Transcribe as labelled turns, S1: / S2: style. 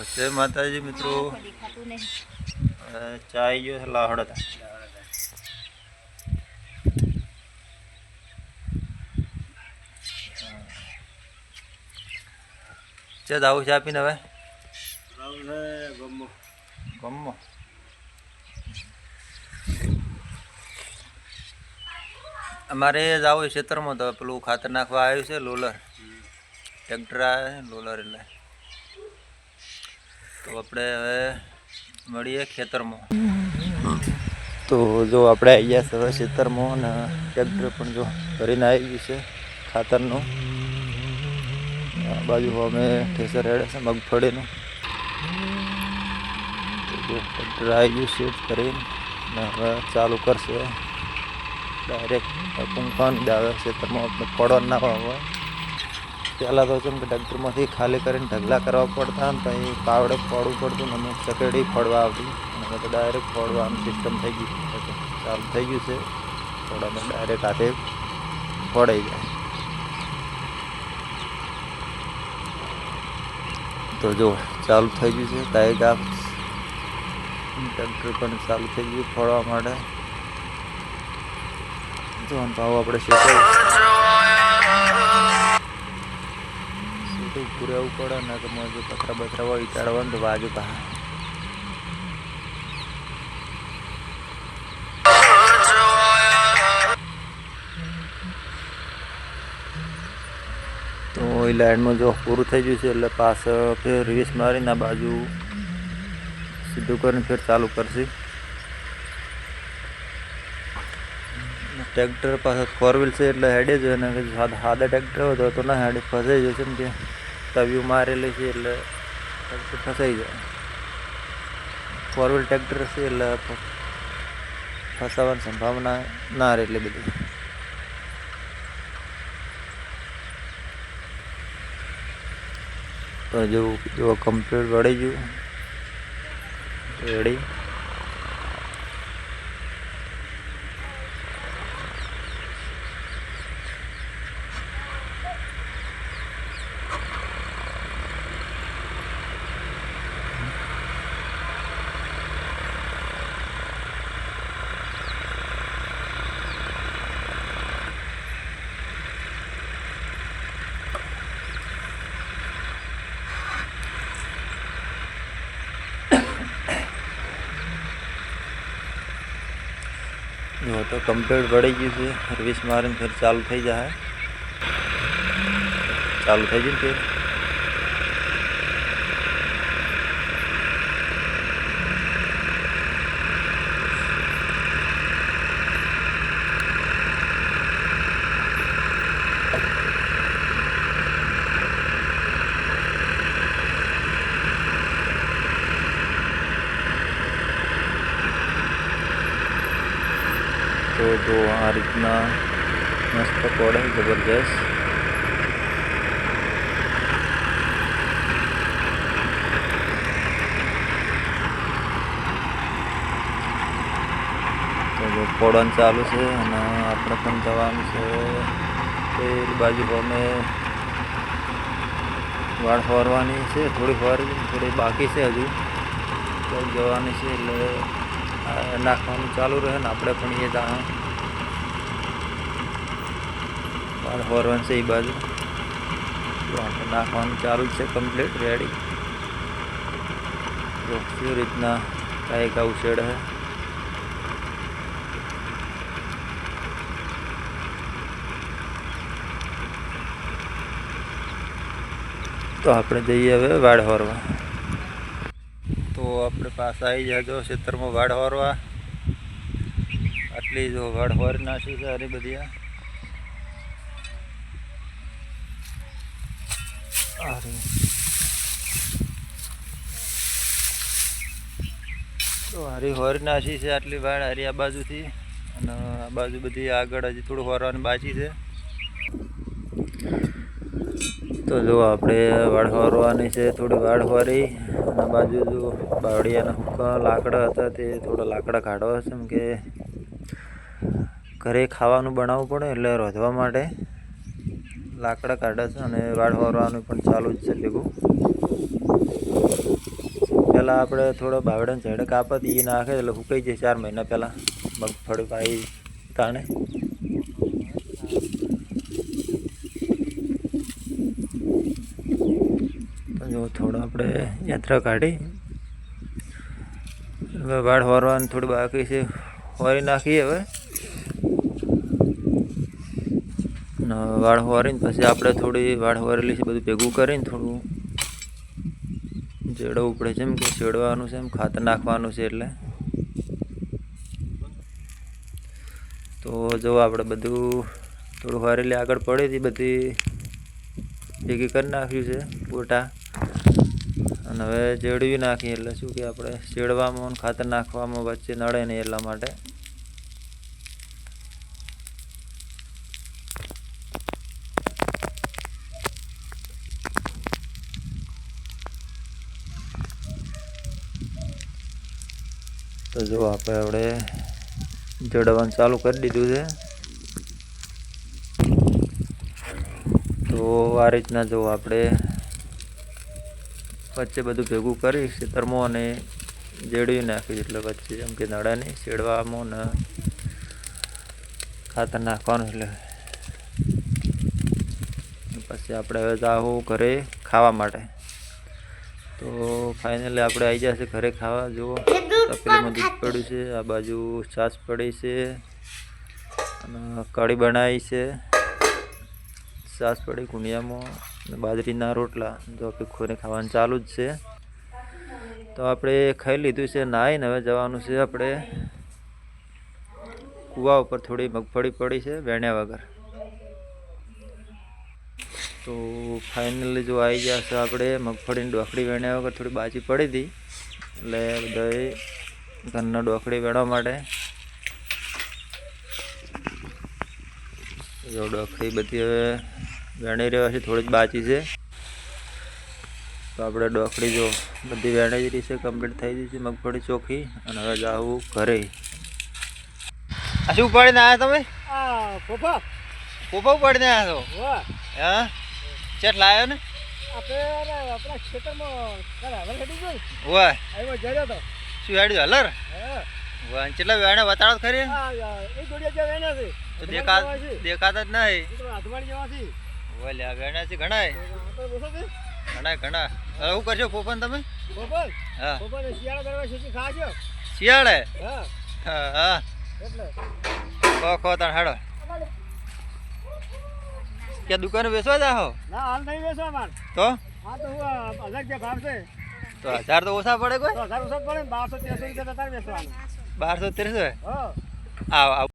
S1: જય માતાજી મિત્રો.
S2: દેખાતું નહીં
S1: અ, ચા આવી ગયો છે લાહડ છે આવું ચા પીને હવે? ગમો અમારે જવું છે ખેતરમાં તો પેલું ખાતર નાખવા આવ્યું છે લોલર. ટ્રેક્ટર આવે લોલર એટલે. તો આપણે હવે મળીએ ખેતરમાં. તો જો આપણે આવી ગયા છે હવે ખેતરમાં અને ટ્રેક્ટર પણ જો ભરીને આવી ગયું છે ખાતરનું. આ બાજુ અમે ઠેસર હેડે છે મગફળીનું. ટ્રેક્ટર આવી ગયું છે કરીને હવે ચાલુ કરશે. ડાયરેક્ટ પૂંખાનું આવે ખેતરમાં આપણે પડવા ના આવે પહેલાં તો છે કે ડગરમાંથી ખાલી કરીને ઢગલા કરવા પડતા ને પછી પાવડે ફોડવું પડતું ને અમુક સકેડી ફોડવા આવતી. અને તો ડાયરેક્ટ ફોડવાનું સિસ્ટમ થઈ ગઈ છે. ચાલુ થઈ ગયું છે. થોડાને ડાયરેક્ટ હાથે ફોડાઈ જાય. તો જો, ચાલુ થઈ ગયું છે. કાંઈક આ ટ્રેક્ટર પણ ચાલુ થઈ ગયું ફોડવા માટે. જો ભાવ આપણે શેકાય સીધું પૂરેવું પડે ને તો મને જો પથરા બથરા હોય ચાડવાનું તો બાજુ પા તો એ લાઈનમાં જો પૂરું થઈ ગયું છે, એટલે પાછળ ફેર રીસ મારીને આ બાજુ સીધું કરીને ફેર ચાલુ કરશે. ટ્રેક્ટર પાસે ફોર વ્હીલ છે, એટલે હેડે જ હોય ને સાદા ટ્રેક્ટર હોય તો ના હેડે, ફસાઈ જશે ને કે. તવિયું મારેલી છે એટલે ફસાઈ જાય. ફોર વ્હીલ ટ્રેક્ટર છે એટલે ફસાવાની સંભાવના ના રહે એટલી બધી. તો જો જો કમ્પ્લીટ વળી ગયું. રેડી જો તો કમ્પ્લીટ પડી ગયું છે. સર્વિસ મારીને ફેર ચાલુ થઈ જાય. ચાલુ થઈ ગયું ફેર? તો જો આ રીતના મસ્ત પડે જબરજસ્ત. તો ચાલુ છે અને આપણે પણ જવાનું છે. એ બાજુ અમે વાળ ફરવાની છે થોડી ફરી થોડી બાકી છે હજુ. જવાની છે એટલે નાખવાનું ચાલુ રહે ને આપણે પણ એ જાણ. વાળ ફરવાનું છે એ બાજુ. આપણે નાખવાનું ચાલુ છે કમ્પ્લીટ રેડી તો કેવી રીતના કાંઈક આવું શેડ હે. તો આપણે જઈએ હવે વાડ ફરવા તો આપણે પાસે આવી જાય જો ખેતરમાં વાડ હોરવા. આટલી જો વાડ હોરી નાખી છે હરી બધી તો હારી હોરી નાખી છે આટલી વાડ હારી આ બાજુથી. અને આ બાજુ બધી આગળ હજી થોડું હોરવાની બાકી છે. તો જો આપણે વાળ ફરવાની છે, થોડી વાળ ફરી અને બાજુ જો બાવળિયાના હુક્કા, લાકડા હતા તે થોડા લાકડા કાઢવા છે કે ઘરે ખાવાનું બનાવવું પડે એટલે રોધવા માટે લાકડા કાઢે છે, અને વાળ ફરવાનું પણ ચાલુ જ છે ભેગું. પહેલાં આપણે થોડો બાવડાને ઝેડે કાપત એ નાખે, એટલે હુકાઈ જાય ચાર મહિના પહેલાં. મગફળી પાઈ તાણે. તો થોડો આપણે યાત્રા કાઢી. હવે વાળ હોરવાનું થોડું બાકી છે. હોરી નાખીએ હવે. વાળ હોરીને પછી આપણે થોડી વાળ હોરેલી છે બધું ભેગું કરીને થોડું જેડવું પડે છે એમ કે ચેડવાનું છે એમ, ખાતર નાખવાનું છે એટલે. તો જો આપણે બધું થોડું હોરેલી આગળ પડી હતી બધી ભેગી કરી નાખ્યું છે, ગોટા. અને હવે જેડવી નાખીએ, એટલે શું કે આપણે ચેડવામાં ખાતર નાખવામાં વચ્ચે નડે નહીં એટલા માટે. તો જો આપણે આપણે જડવાનું ચાલુ કરી દીધું છે. તો આ રીતના જો આપણે વચ્ચે બધું ભેગું કરી ખેતરમાં અને જેડવી નાખ્યું એટલે વચ્ચે જેમ કે નડાને શેડવામાં ને ખાતર નાખવાનું એટલે પછી આપણે હવે જાવું ઘરે ખાવા માટે. તો ફાઇનલી આપણે આવી જશે ઘરે ખાવા. જુઓ, તપેલીમાં દૂધ પડ્યું છે, આ બાજુ છાશ પડી છે અને કઢી બનાવી છે. છાશ પડી કુંડિયામાં બાજરીના રોટલા, જો આપણે ખોને ખાવાનું ચાલુ જ છે. તો આપણે ખાઈ લીધું છે નાહીને, હવે જવાનું છે આપણે કૂવા ઉપર થોડી મગફળી પડી છે વેણ્યા વગર. તો ફાઇનલી જો આવી ગયા છે આપણે, મગફળીની ડોકડી વેણ્યા વગર થોડી બાજી પડી હતી. એટલે બધાએ ઘરના ડોકડી વેણવા માટે જો ડોકડી બધી હવે વેણી રહ્યા છે થોડી જ બાકી છે. તો આપણે ડોકડી જો બધી વેણાઈ રહી છે કમ્પ્લીટ થઈ ગઈ છે મગફળી ચોખી અને હવે જાવું ઘરે. આ શું ઉપાડીને આવ્યા તમે?
S2: ફોફા.
S1: પોપા ઉપાડીને આવ્યા છો? હા? ચેટ લાવ્યો ને?
S2: આપણે આપણા ખેતરમાં કાલે હવલ હેડી ગયો ને,
S1: વાહ.
S2: આવ્યો તો.
S1: શું હેડ્યું હલર?
S2: હા.
S1: કેટલા વેણે બતાડો ખરી. દેખાતા જ નહીં.
S2: એ તો હાથવાળી જેવા છે
S1: ઓલ્યા વેણા છે ઘણાય.
S2: તો આપણે બેસો છે
S1: ઘણા ઘણા શું કરશો પોપન તમે?
S2: ફોફા
S1: હા.
S2: ફોફા ને દરવા શેકી ખાશો?
S1: શિયાળે?
S2: હા.
S1: હા હા.
S2: એટલે.
S1: ખો ખો તાણ હેડો. કે દુકાને બેસવા જાહો?
S2: ના હાલ નહીં બેસવા માર.
S1: તો?
S2: હા તો હું આ હજાર ભાવ છે
S1: તો હજાર તો ઓછા પડે કોઈ?
S2: હજાર ઓછા પડે બારસો તેરસો રૂપિયા તારે બેસવાનું.
S1: બારસો ત્રીસો? આવ.